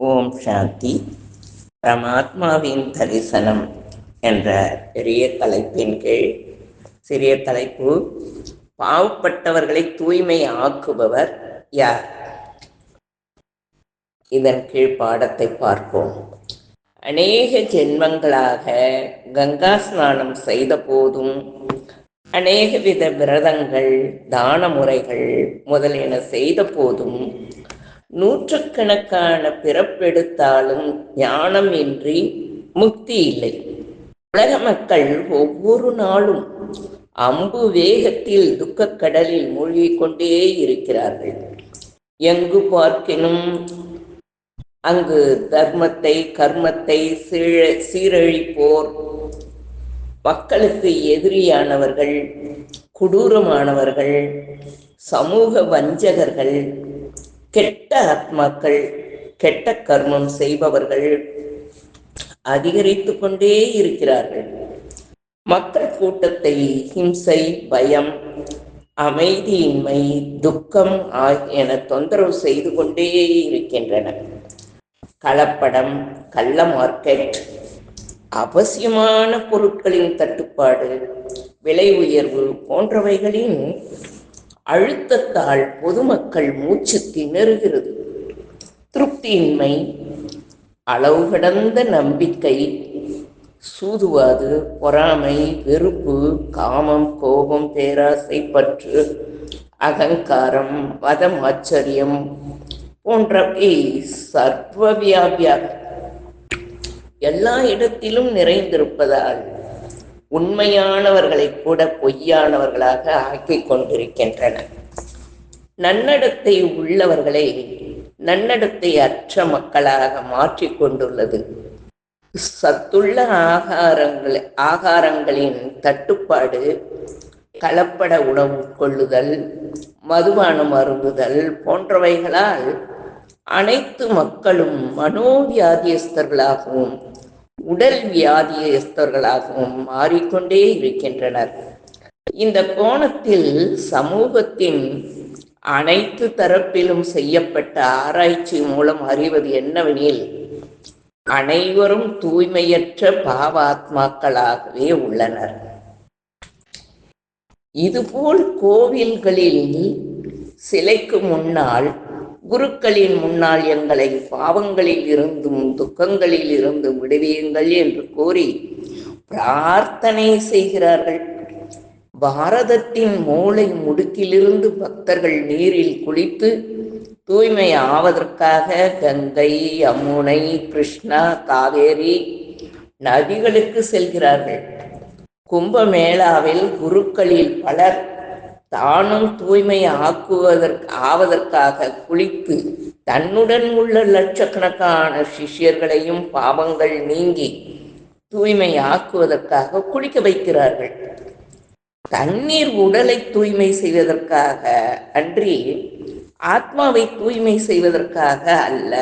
ஓம் சாந்தி. பரமாத்மாவின் தரிசனம் என்ற பெரிய தலைப்பின் கீழ் சிறிய தலைப்பு பாவப்பட்டவர்களை தூய்மை ஆக்குபவர் யார்? இதன் கீழ் பாடத்தை பார்ப்போம். அநேக ஜென்மங்களாக கங்கா ஸ்நானம் செய்த போதும் அநேக வித விரதங்கள் தான முறைகள் முதலியன செய்த போதும் நூற்றுக்கணக்கான பிறப்பெடுத்தாலும் ஞானம் இன்றி முக்தி இல்லை. உலக மக்கள் ஒவ்வொரு நாளும் அம்பு வேகத்தில் துக்கக் கடலில் மூழ்கிக் கொண்டே இருக்கிறார்கள். எங்கு பார்க்கினும் அங்கு தர்மத்தை கர்மத்தை சீழ சீரழிப்போர். மக்களுக்கு எதிரியானவர்கள் கொடூரமானவர்கள் சமூக வஞ்சகர்கள் கெட்ட ஆத்மாக்கள் கெட்ட கர்மம் செய்பவர்கள் அதிகரித்து கொண்டே இருக்கிறார்கள். மக்கள் கூட்டத்தை ஹிம்சை பயம் அமைதியின்மை துக்கம் ஆகியன தொந்தரவு செய்து கொண்டே இருக்கின்றன. கலப்படம் கள்ள மார்க்கெட் அவசியமான பொருட்களின் தட்டுப்பாடு விலை உயர்வு போன்றவைகளின் அழுத்தத்தால் பொதுமக்கள் மூச்சு திணறுகிறது. திருப்தியின்மை அளவு கடந்த நம்பிக்கை சூதுவாது பொறாமை வெறுப்பு காமம் கோபம் பேராசை பற்று அகங்காரம் வதம் ஆச்சரியம் போன்றவை சர்வவியாபியாக எல்லா இடத்திலும் நிறைந்திருப்பதால் உண்மையானவர்களை கூட பொய்யானவர்களாக ஆக்கிக் கொண்டிருக்கின்றன. நன்னடத்தை உள்ளவர்களை நன்னடத்தை அற்ற மக்களாக மாற்றிக் கொண்டுள்ளது. சத்துள்ள ஆகாரங்கள் ஆகாரங்களின் தட்டுப்பாடு கலப்பட உணவு கொள்ளுதல் மதுபானம் அருந்துதல் போன்றவைகளால் அனைத்து மக்களும் மனோவியாதியஸ்தர்களாகவும் உடல் வியாதியஸ்தர்களாகவும் மாறிக்கொண்டே இருக்கின்றனர். இந்த கோணத்தில் சமூகத்தின் அனைத்து தரப்பிலும் செய்யப்பட்ட ஆராய்ச்சி மூலம் அறிவது என்னவெனில் அனைவரும் தூய்மையற்ற பாவாத்மாக்களாகவே உள்ளனர். இதுபோல் கோவில்களில் சிலைக்கு முன்னால் குருக்களின் முன்னால் எங்களை பாவங்களில் இருந்தும் துக்கங்களில் இருந்தும் விடுவியுங்கள் என்று கூறி பிரார்த்தனை செய்கிறார்கள். பாரதத்தின் மூளை முடுக்கிலிருந்து பக்தர்கள் நீரில் குளித்து தூய்மை ஆவதற்காக கங்கை யமுனை கிருஷ்ணா காவேரி நதிகளுக்கு செல்கிறார்கள். கும்பமேளாவில் குருக்களில் பலர் தானும் தூய்மை ஆக்குவதற்கு ஆவதற்காக குளித்து தன்னுடன் உள்ள லட்சக்கணக்கான சிஷ்யர்களையும் பாவங்கள் நீங்கி தூய்மை ஆக்குவதற்காக குளிக்க வைக்கிறார்கள். தண்ணீர் உடலை தூய்மை செய்வதற்காக அன்றி ஆத்மாவை தூய்மை செய்வதற்காக அல்ல.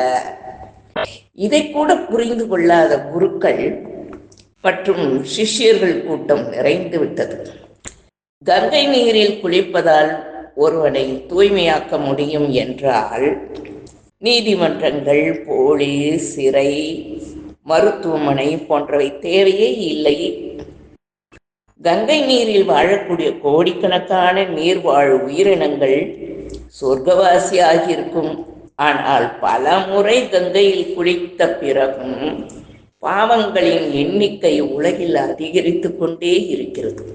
இதை கூட புரிந்து கொள்ளாத குருக்கள் மற்றும் சிஷ்யர்கள் கூட்டம் நிறைந்து விட்டது. கங்கை நீரில் குளிப்பதால் ஒருவனை தூய்மையாக்க முடியும் என்றால் நீதிமன்றங்கள் போலீஸ் சிறை மருத்துவமனை போன்றவை தேவையே இல்லை. கங்கை நீரில் வாழக்கூடிய கோடிக்கணக்கான நீர்வாழ் உயிரினங்கள் சொர்க்கவாசியாகியிருக்கும். ஆனால் பல முறை கங்கையில் குளித்த பிறகும் பாவங்களின் எண்ணிக்கை உலகில் அதிகரித்து கொண்டே இருக்கிறது.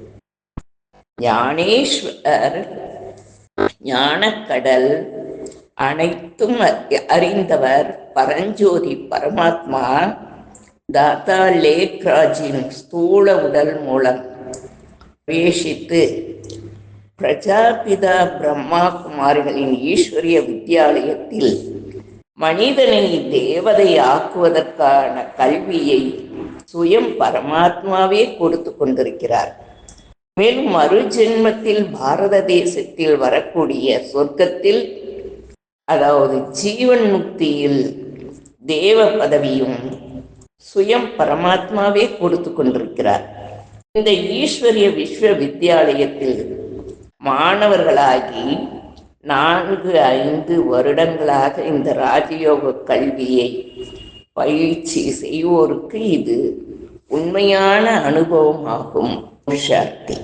ஞானேஸ்வர் ஞானக்கடல் அனைத்தும் அறிந்தவர் பரஞ்சோதி பரமாத்மா தாத்தா லேக்ராஜின் ஸ்தூல உடல் மூலம் பிரவேசித்து பிரஜாபிதா பிரம்மா குமாரிகளின் ஈஸ்வரிய வித்யாலயத்தில் மனிதனை தேவதை ஆக்குவதற்கான கல்வியை சுயம் பரமாத்மாவே கொடுத்து கொண்டிருக்கிறார். மேலும் மறு ஜென்மத்தில் பாரத தேசத்தில் வரக்கூடிய சொர்க்கத்தில் அதாவது ஜீவன் முக்தியில் தேவ பதவியும் சுயம் பரமாத்மாவே கொடுத்து கொண்டிருக்கிறார். இந்த ஈஸ்வரிய விஸ்வ வித்யாலயத்தில் மாணவர்களாகி நான்கு ஐந்து வருடங்களாக இந்த ராஜயோக கல்வியை பயிற்சி செய்வோருக்கு இது உண்மையான அனுபவமாகும் புருஷார்த்தி.